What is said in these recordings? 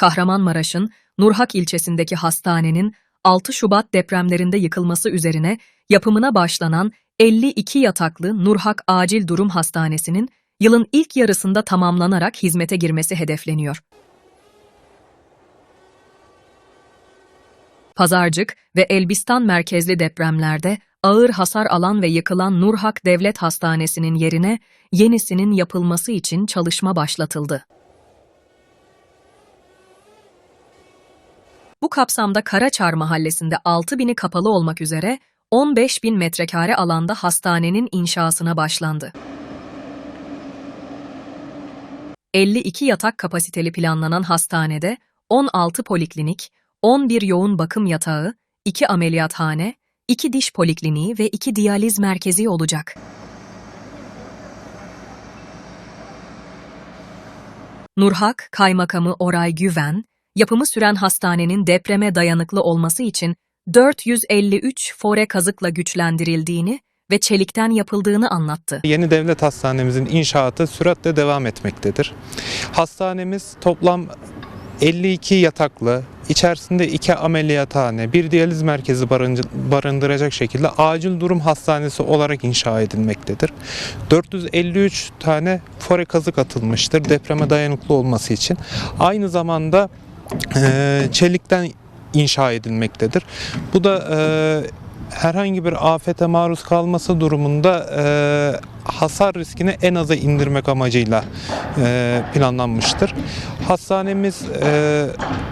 Kahramanmaraş'ın Nurhak ilçesindeki hastanenin 6 Şubat depremlerinde yıkılması üzerine yapımına başlanan 52 yataklı Nurhak Acil Durum Hastanesi'nin yılın ilk yarısında tamamlanarak hizmete girmesi hedefleniyor. Pazarcık ve Elbistan merkezli depremlerde ağır hasar alan ve yıkılan Nurhak Devlet Hastanesi'nin yerine yenisinin yapılması için çalışma başlatıldı. Bu kapsamda Karaçar Mahallesi'nde 6 bini kapalı olmak üzere 15 bin metrekare alanda hastanenin inşasına başlandı. 52 yatak kapasiteli planlanan hastanede 16 poliklinik, 11 yoğun bakım yatağı, 2 ameliyathane, 2 diş polikliniği ve 2 diyaliz merkezi olacak. Nurhak Kaymakamı Oray Güven, yapımı süren hastanenin depreme dayanıklı olması için 453 fore kazıkla güçlendirildiğini ve çelikten yapıldığını anlattı. Yeni devlet hastanemizin inşaatı süratle devam etmektedir. Hastanemiz toplam 52 yataklı, içerisinde iki ameliyathane, bir diyaliz merkezi barındıracak şekilde acil durum hastanesi olarak inşa edilmektedir. 453 tane fore kazık atılmıştır depreme dayanıklı olması için. Aynı zamanda eee, çelikten inşa edilmektedir. Bu da eee, herhangi bir afete maruz kalması durumunda eee, hasar riskini en aza indirmek amacıyla eee, planlanmıştır. Hastanemiz eee,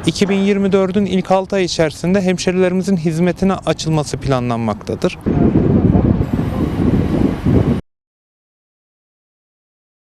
2024'ün ilk 6 ay içerisinde hemşerilerimizin hizmetine açılması planlanmaktadır.